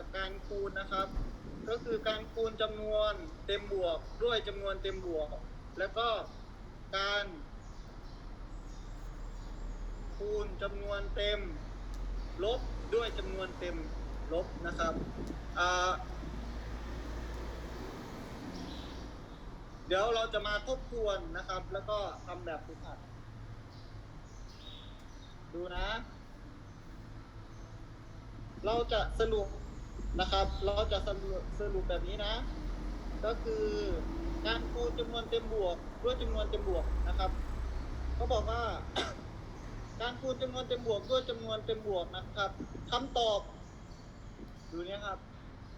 กับการคูณนะครับ ก็คือการคูณจำนวนเต็มบวกด้วยจำนวนเต็มบวก แล้วก็การ คูณจำนวนเต็ม ลบด้วยจำนวนเต็มลบนะครับเดี๋ยวเราจะมาทบทวนนะครับ แล้วก็ทำแบบฝึกหัดดูนะ เราจะสรุป นะครับ เราจะสรุปสรุปแบบนี้นะ ก็คือการคูณจำนวนเต็มบวกด้วยจำนวนเต็มบวกนะครับเขาบอกว่า การคูณจำนวนเต็มบวกด้วยจำนวนเต็มบวกนะครับคำตอบดูนี้ครับ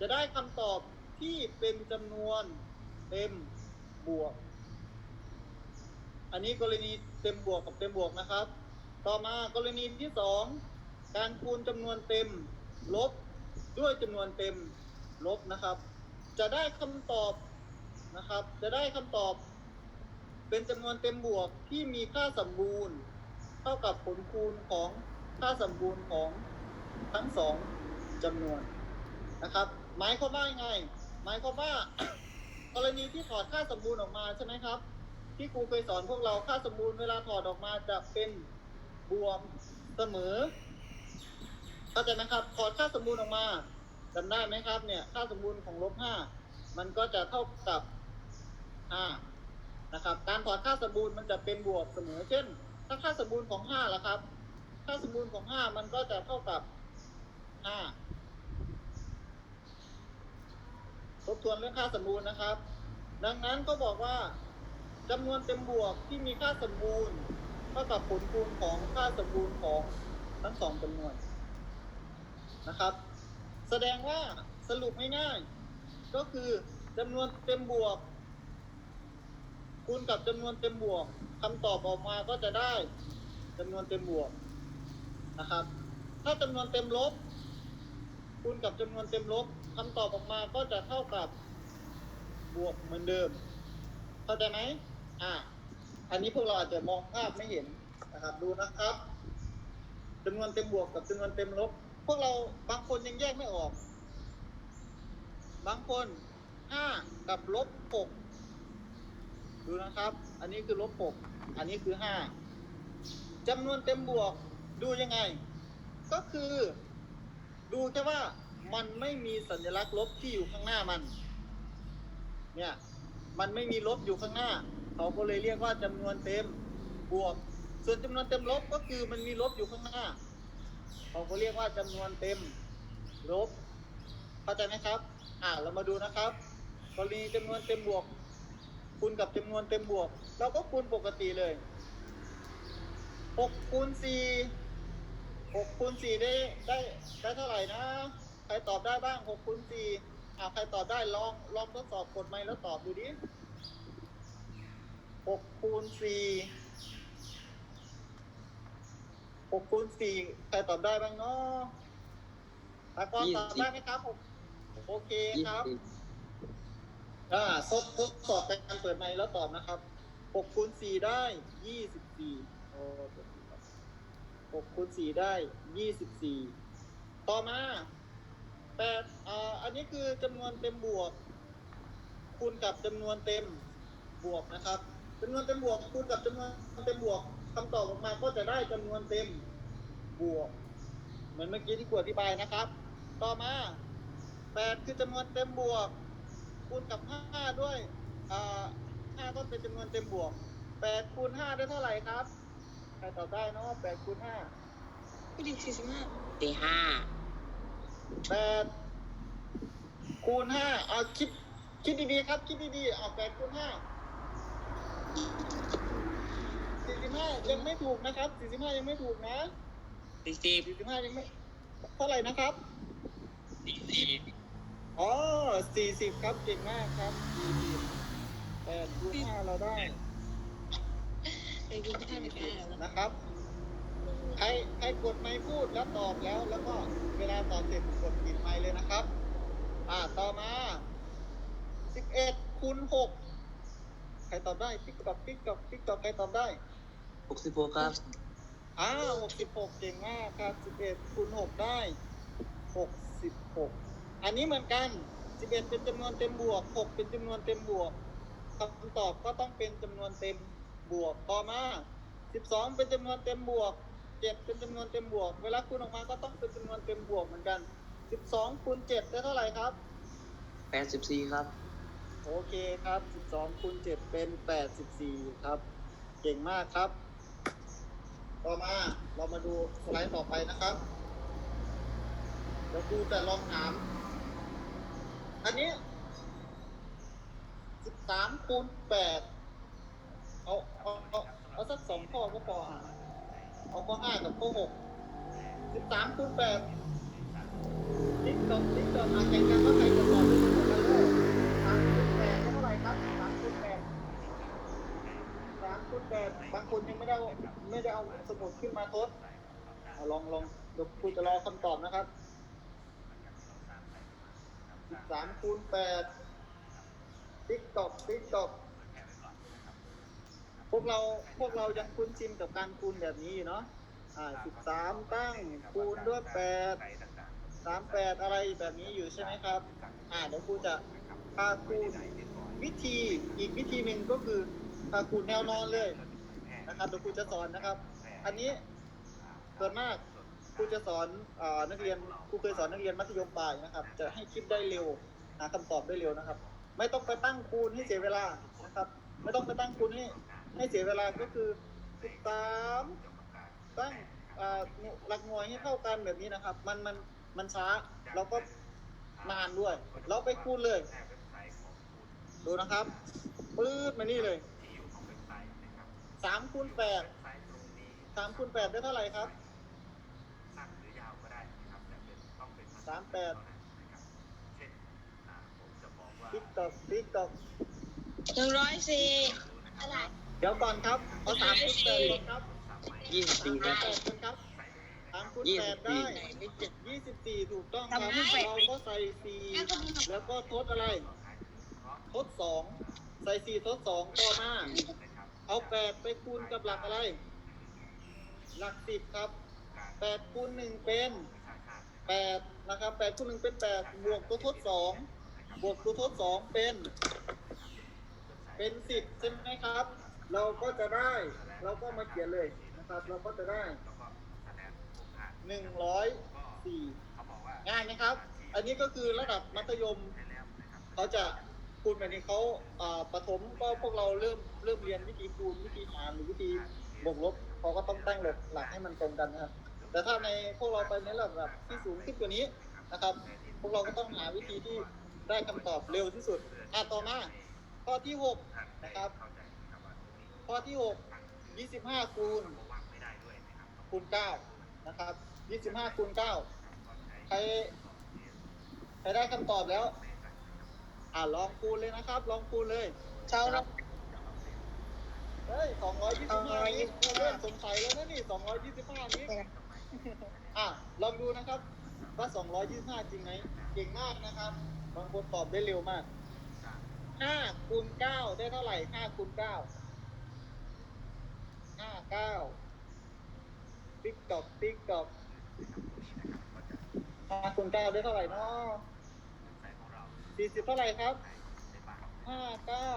จะได้คำตอบที่เป็นจำนวนเต็มบวก อันนี้กรณีเต็มบวกกับเต็มบวกนะครับ ต่อมากรณีที่สองการคูณจำนวนเต็มลบ ด้วยจำนวนเต็มลบนะครับ จะได้คำตอบนะครับ จะได้คำตอบ เป็นจำนวนเต็มบวกที่มีค่าสมบูรณ์ เท่ากับผลคูณของค่าสมบูรณ์ของทั้งสองจำนวนนะครับ หมายความว่าไง หมายความว่ากรณีที่ถอดค่าสมบูรณ์ออกมาใช่ไหมครับ ที่ครูเคยสอนพวกเราค่าสมบูรณ์เวลาถอดออกมาจะเป็นบวกเสมอ เข้าใจไหมครับถอดค่าสมบูรณ์ออกมาจำได้ไหมครับ เนี่ยค่าสมบูรณ์ของลบห้ามันก็จะเท่ากับห้านะครับ การถอดค่าสมบูรณ์มันจะเป็นบวกเสมอ เช่น ถ้าค่าสมบูรณ์ของห้าล่ะครับ ค่าสมบูรณ์ของห้ามันก็จะเท่ากับห้าทบทวนเรื่องค่าสมบูรณ์นะครับ ดังนั้นก็บอกว่าจำนวนเต็มบวกที่มีค่าสมบูรณ์เท่ากับผลคูณของค่าสมบูรณ์ของทั้งสองจำนวน นะครับ แสดงว่าสรุปง่ายๆ ก็คือจำนวนเต็มบวก คูณกับจำนวนเต็มบวกคำตอบออกมาก็จะได้จำนวนเต็มบวกนะครับ ถ้าจำนวนเต็มลบ คูณกับจำนวนเต็มลบคำตอบออกมาก็จะเท่ากับบวกเหมือนเดิม เข้าใจไหมอ่าอันนี้พวกเราอาจจะมองภาพไม่เห็นนะครับ ดูนะครับจำนวนเต็มบวกกับจำนวนเต็มลบ พวกเราบางคนยังแยกไม่ออก บางคนห้ากับลบหกดูนะครับ อันนี้คือลบหกอันนี้คือห้าจำนวนเต็มบวกดูยังไง ก็คือ ดูแค่ว่ามันไม่มีสัญลักษณ์ลบที่อยู่ข้างหน้ามัน เนี่ย มันไม่มีลบอยู่ข้างหน้า เขาก็เลยเรียกว่าจำนวนเต็มบวก ส่วนจำนวนเต็มลบก็คือมันมีลบอยู่ข้างหน้า เขาก็เรียกว่าจำนวนเต็มลบเข้าใจไหมครับ อ่าเรามาดูนะครับกรณีจำนวนเต็มบวก คูณกับจำนวนเต็มบวก เราก็คูณปกติเลยหกคูณสี่หกคูณสี่ได้ได้ได้เท่าไหร่นะ ใครตอบได้บ้างหกคูณสี่อ่าใครตอบได้ลองลองทดสอบกดไมค์แล้วตอบดูดิหกคูณสี่ หกคูณสี่ใครตอบได้บ้างเนาะตากอนตอบได้ไหมครับหกโอเคครับอ่าทดทดสอบการเปิดไมค์แล้วตอบนะครับหกคูณสี่ได้ยี่สิบสี่โอ้หกคูณสี่ได้ยี่สิบสี่ต่อมาแปดอ่าอันนี้คือจำนวนเต็มบวก คูณกับจำนวนเต็มบวกนะครับจำนวนเต็มบวกคูณกับจำนวนเต็มบวก คำตอบออกมาก็จะได้จำนวนเต็มบวก เหมือนเมื่อกี้ที่ครูอธิบายนะครับ ต่อมาแปดคือจำนวนเต็มบวก คูณกับห้าด้วยอ่าห้าก็เป็นจำนวนเต็มบวกแปดคูณห้าได้เท่าไหร่ครับใครตอบได้เนาะแปดคูณห้าไม่ดีสี่สิบห้าตีห้าแปดคูณห้าเอาคิดคิดดีๆครับ คิดดีๆเอาแปดคูณห้า สี่สิบห้ายังไม่ถูกนะครับสี่สิบห้ายังไม่ถูกนะสี่สิบสี่สิบห้ายังไม่เท่าไหร่นะครับสี่สิบอ๋อสี่สิบครับเก่งมากครับสี่สิบแปดคูณห้าเราได้ไปดูที่ท่านไปแล้วนะครับใครใครกดไมค์พูดแล้วตอบแล้ว แล้วก็เวลาตอบเสร็จกดปิดไมค์เลยนะครับ อ่าต่อมาสิบเอ็ดคูณหกใครตอบได้ติ๊กตอกติ๊กตอกติ๊กตอกใครตอบได้ห กสิบหกครับ อ้าวหกสิบหกเก่งมากครับสิบเอ็ดคูณหกได้หกสิบหกอันนี้เหมือนกัน11เป็นจำนวนเต็มบวก6เป็นจำนวนเต็มบวกคำตอบก็ต้องเป็นจำนวนเต็มบวกต่อมา12เป็นจำนวนเต็มบวก7เป็นจำนวนเต็มบวก เวลาคูณออกมาก็ต้องเป็นจำนวนเต็มบวกเหมือนกัน12คูณ7ได้เท่าไหร่ครับแปดสิบสี่ครับ โอเคครับ12คูณ7เป็น84ครับ เก่งมากครับ ต่อมาเรามาดูสไลด์ต่อไปนะครับเดี๋ยวครูจะลองถาม อันนี้13คูณ8เอาเอาเอาเอาสักสองข้อก็พออะเอาข้อ5กับข้อ6 13คูณ8ติ๊กตอกติ๊กตอกอะแข่งกันว่าใครจะ บางคนยังไม่ได้เอาไม่ได้เอาสมุดขึ้นมาทดเอาลองลองเดี๋ยวครูจะรอคำตอบนะครับสิบสามคูณแปดติ๊กตอกติ๊กตอกพวกเราพวกเรายังคุ้นชินกับการคูณแบบนี้อยู่เนาะอ่าสิบสามตั้งคูณด้วยแปดสามแปดอะไรแบบนี้อยู่ใช่ไหมครับ อ่าเดี๋ยวครูจะพาคูณวิธีอีกวิธีหนึ่งก็คือพาคูณแนวนอนเลย นะครับเดี๋ยวครูจะสอนนะครับ อันนี้ส่วนมากครูจะสอนอ่านักเรียนครูเคยสอนนักเรียนมัธยมปลายนะครับ จะให้คิดได้เร็วหาคำตอบได้เร็วนะครับ ไม่ต้องไปตั้งคูณให้เสียเวลานะครับ ไม่ต้องไปตั้งคูณให้ให้เสียเวลาก็คือสิบสามตั้งอ่าหลักหน่วยให้เท่ากันแบบนี้นะครับ มันมันมันช้าแล้วก็นานด้วย เราไปคูณเลย ดูนะครับปื๊ดมานี่เลย สามคูณแปดสามคูณแปดได้เท่าไหร่ครับสามแปดติ๊กตอกติ๊กตอกหนึ่งร้อยสี่อะไรเดี๋ยวก่อนครับเอาสามคูณแปดก่อนครับยี่สิบสี่คสารัมบแปดกันครับสามคูณยี่แปสิดบสี่ได้ยี่สิบสี่ถูกต้องครับเราก็ใส่สี่แล้วก็ทดอะไร ทดสองใส่สี่ทดสองต่อมา เอาแปดไปคูณกับหลักอะไร หลักสิบครับแปดคูณหนึ่งเป็นแปดนะครับแปดคูณหนึ่งเป็นแปดบวกตัวทดสองบวกตัวทดสองเป็น เป็นสิบใช่ไหมครับ เราก็จะได้ เราก็มาเขียนเลยนะครับ เราก็จะได้หนึ่งร้อยสี่ง่ายไหมครับ อันนี้ก็คือระดับมัธยม เขาจะ คูณแบบนี้เขาอ่าประถมก็พวกเราเริ่มเริ่มเรียนวิธีคูณวิธีหารหรือวิธีบวกลบเขาก็ต้องตั้งหลักหลักให้มันตรงกันนะครับ แต่ถ้าในพวกเราไปในระดับที่สูงขึ้นกว่านี้นะครับ พวกเราก็ต้องหาวิธีที่ได้คำตอบเร็วที่สุดอะต่อมาข้อที่หกนะครับ ข้อที่หกยี่สิบห้าคูณคูณเก้านะครับยี่สิบห้าคูณเก้าใครใครได้คำตอบแล้ว อ่าลองคูณเลยนะครับ ลองคูณเลยเช้าแล้วเฮ้ยสองร้อยยี่สิบห้านี่เริ่มสงสัยแล้วนะนี่สองร้อยยี่สิบห้านี้อะลองดูนะครับ ว่าสองร้อยยี่สิบห้าจริงไหมเก่งมากนะครับ บางคนตอบได้เร็วมากห้าคูณเก้าได้เท่าไหร่ห้าคูณเก้าห้าเก้าติ๊กตอกติ๊กตอกห้าคูณเก้าได้เท่าไหร่เนาะ สี่สิบเท่าไหร่ครับห้าเก้า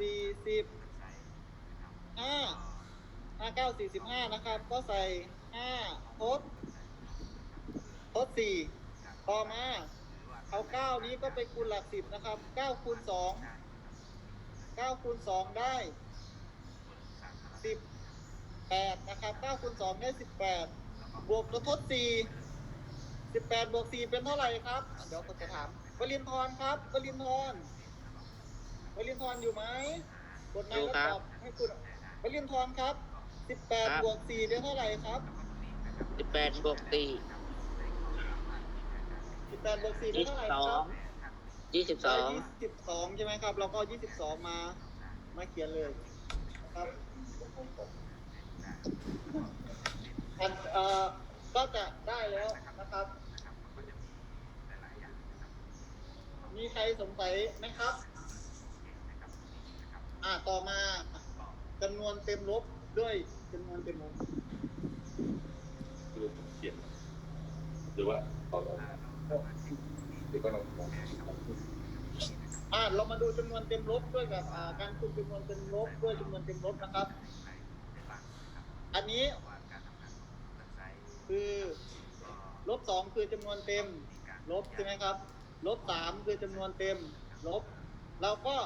สี่สิบห้าห้าเก้าสี่สิบห้านะครับ ก็ใส่ห้าทดทดสี่ต่อมาเอาเก้านี้ก็ไปคูณหลักสิบนะครับเก้าคูณสองเก้าคูณสองได้สิบแปดนะครับเก้าคูณสองได้สิบแปดบวกตัวทดสี่สิบแปดบวกสี่เป็นเท่าไหร่ครับ เดี๋ยวผมจะถาม วลินทรครับวลินทรวลินทรอยู่ไหมกดมาแล้วตอบให้คุณวลินทรครับสิบแปดบวกสี่ได้เท่าไหร่ครับสิบแปดบวกสี่สิบแปดบวกสี่ได้ยี่สิเท่าบไหร่สอครังบยี่สิบสองยี่สิบสองใช่ไหมครับเราก็ยี่สิบสองมา มาเขียนเลยนะครับอันเอ่อก็จะได้แล้วนะครับ มีใครสงสัยไหมครับ อ่าต่อมาจำนวนเต็มลบด้วยจำนวนเต็มลบคือเขียนหรือว่าเอาอ่าเรามาดูจำนวนเต็มลบด้วยกับการคูณจำนวนเต็มลบด้วยจำนวนเต็มลบนะครับ อันนี้ คือลบสองคือจำนวนเต็มลบใช่ไหมครับ ลบสามคือจำนวนเต็ม ลบ เราก็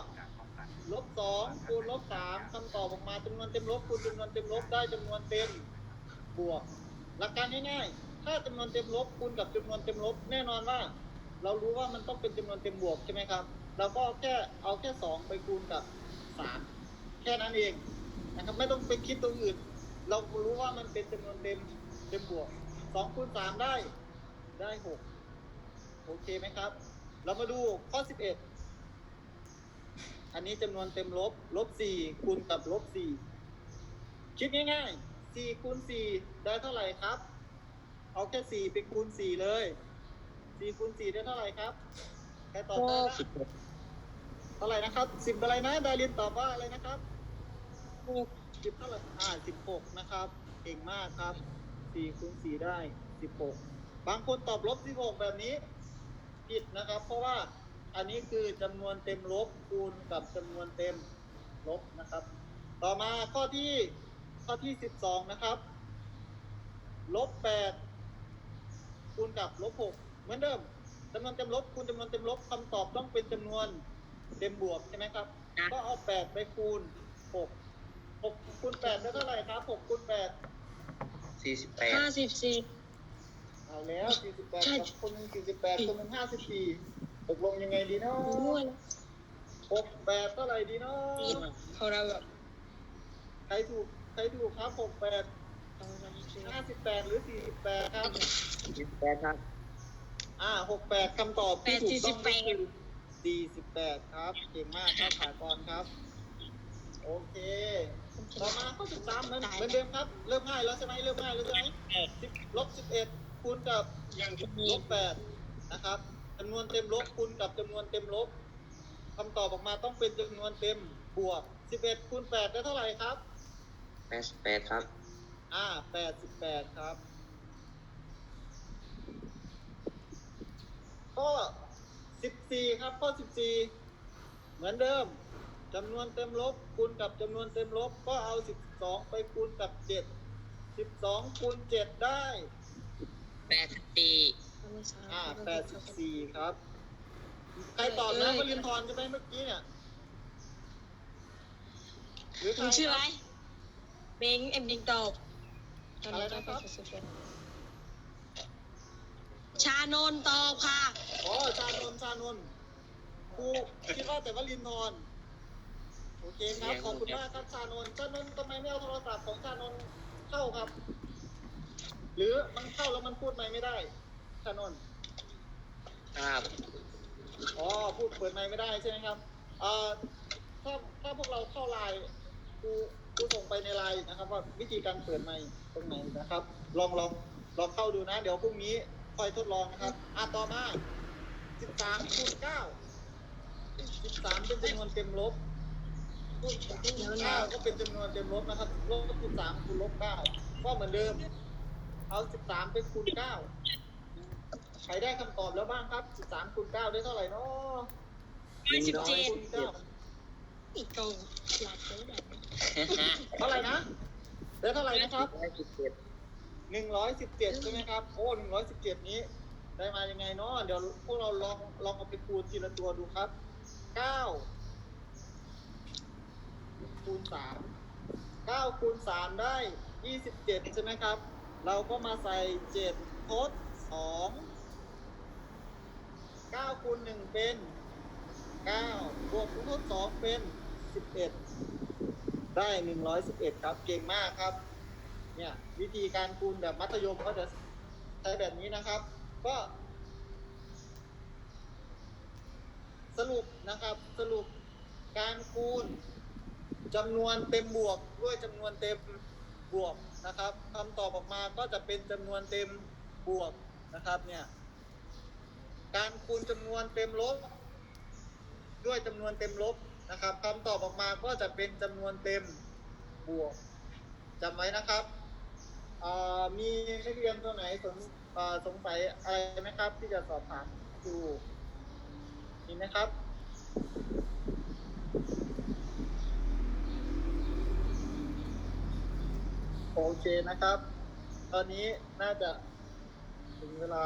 ลบสองคูณลบสามคำตอบออกมาจำนวนเต็มลบคูณจำนวนเต็มลบได้จำนวนเต็มบวก หลักการง่ายๆ ถ้าจำนวนเต็มลบคูณกับจำนวนเต็มลบ แน่นอนว่า เรารู้ว่ามันต้องเป็นจำนวนเต็มบวกใช่ไหมครับ เราก็แค่เอาแค่สองไปคูณกับสามแค่นั้นเองนะครับไม่ต้องไปคิดตรงอื่น เรารู้ว่ามันเป็นจำนวนเต็มเต็มบวกสองคูณสามได้ได้หก โอเคไหมครับ เรามาดูข้อสิบเอ็ดอันนี้จำนวนเต็มลบ ลบสี่คูณกับลบสี่คิดง่ายๆสี่คูณสี่ได้เท่าไหร่ครับ เอาแค่สี่ไปคูณสี่เลยสี่คูณสี่ได้เท่าไหร่ครับ ใครตอบได้นะสิบหกเท่าไหร่นะครับสิบอะไรนะ ดารินตอบว่าอะไรนะครับหกสิบเท่าไหร่ อ่าสิบหกนะครับ เก่งมากครับสี่คูณสี่ได้สิบหกบางคนตอบลบสิบหกแบบนี้ ผิดนะครับ เพราะว่าอันนี้คือจำนวนเต็มลบคูณกับจำนวนเต็มลบนะครับ ต่อมาข้อที่ข้อที่สิบสองนะครับลบแปดคูณกับลบหกเหมือนเดิมจำนวนเต็มลบคูณจำนวนเต็มลบคำตอบต้องเป็นจำนวนเต็มบวกใช่ไหมครับ ก็เอาแปดไปคูณหกหกคูณ8ได้เท่าไหร่ครับหกคูณแปดสี่สิบแปดห้าสิบสี่ เอาแล้วสี่สิบแปดใช่กับคนหนึ่งสี่สิบแปดคนหนึ่งห้าสิบสี่ตกลงยังไงดีเนาะมั่วเลยหกแปดเท่าไหร่ดีเนาะนี่ของเราแบบใครถูกใครถูกครับหกแปดเราเราซื้อห้าสิบแปดหรือสี่สิบแปดครับสิบแปดครับ อ่าหกแปดคำตอบที่ถูกต้องก็คือสี่สิบแปดครับ เก่งมากครับขายกรครับ โอเค ต่อมาข้อสิบสามเหมือนเหมือนเดิมครับ เริ่มง่ายแล้วใช่ไหมเริ่มง่ายแล้วใช่ไหมสิบลบสิบเอ็ด คูณกับลบแปดนะครับจำนวนเต็มลบคูณกับจำนวนเต็มลบคำตอบออกมาต้องเป็นจำนวนเต็มบวกสิบเอ็ดคูณแปดได้เท่าไหร่ครับแปดสิบแปดครับ อ่าแปดสิบแปดครับ ข้อสิบสี่ครับข้อสิบสี่เหมือนเดิมจำนวนเต็มลบคูณกับจำนวนเต็มลบก็เอาสิบสองไปคูณกับเจ็ดสิบสองคูณเจ็ดได้ แปดสิบสี่อ่าแปดสิบสี่ครับ ใครตอบนะวลินทร์ใช่ไหมเมื่อกี้เนี่ยหรือใครมึงชื่ออะไรคบเบงเอ็มดิงตอบตอนนี้อะไรนะครับชานนท์ตอบค่ะอ๋อชานนท์ชานนท์ครูคิดว่าแต่ว่าลินทร์โอเคครับ ขอบคุณมากครับชานนท์ชานนท์ทำไมไม่เอาโทรศัพท์ของชานนท์เข้าครับ หรือมันเข้าแล้วมันพูดไม่ไม่ได้ชานนท์ครับอ๋อพูดเปิดไมค์ไม่ได้ใช่ไหมครับเอ่อถ้าถ้าพวกเราเข้าไลน์ครูครูส่งไปในไลน์นะครับ ว่าวิธีการเปิดไมค์ตรงไหนนะครับ ลองลองลองเข้าดูนะ เดี๋ยวพรุ่งนี้ค่อยทดลองนะครับอะต่อมาสิบสามคูณเก้าสิบสามเป็นจำนวนเต็มลบเก้าก็เป็นจำนวนเต็มลบนะครับลบสิบสามคูณลบเก้าก็เหมือนเดิม เอาสิบสามไปคูณเก้าใครได้คำตอบแล้วบ้างครับสิบสามคูณเก้าได้เท่าไหร่เนาะห้าสิบเจ็ดคูณเก้าอีกกองหลับเลยแบบเท่าไหร่นะได้เท่าไหร่นะครับร้อยสิบเจ็ดหนึ่งร้อยสิบเจ็ดใช่ไหมครับโอ้หนึ่งร้อยสิบเจ็ดนี้ ได้มายังไงเนาะเดี๋ยวพวกเราลองลองเอาไปคูณทีละตัวดูครับเก้าคูณสามเก้าคูณสามได้ยี่สิบเจ็ดใช่ไหมครับ เราก็มาใส่เจ็ดทดสองเก้าคูณหนึ่งเป็นเก้าบวกคูณทดสองเป็นสิบเอ็ดได้หนึ่งร้อยสิบเอ็ดครับเก่งมากครับ เนี่ยวิธีการคูณแบบมัธยมก็จะใช้แบบนี้นะครับ ก็สรุปนะครับสรุปการคูณจำนวนเต็มบวกด้วยจำนวนเต็มบวก นะครับคำตอบออกมาก็จะเป็นจำนวนเต็มบวกนะครับเนี่ยการคูณจำนวนเต็มลบ ด้วยจำนวนเต็มลบนะครับคำตอบออกมาก็จะเป็นจำนวนเต็มบวกจำไว้นะครับมีนักเรียนตัวไหนสงสงสัยอะไรไหมครับ ที่จะสอบถามอยู่เห็นไหมครับ โอเคนะครับ ตอนนี้น่าจะถึงเวลา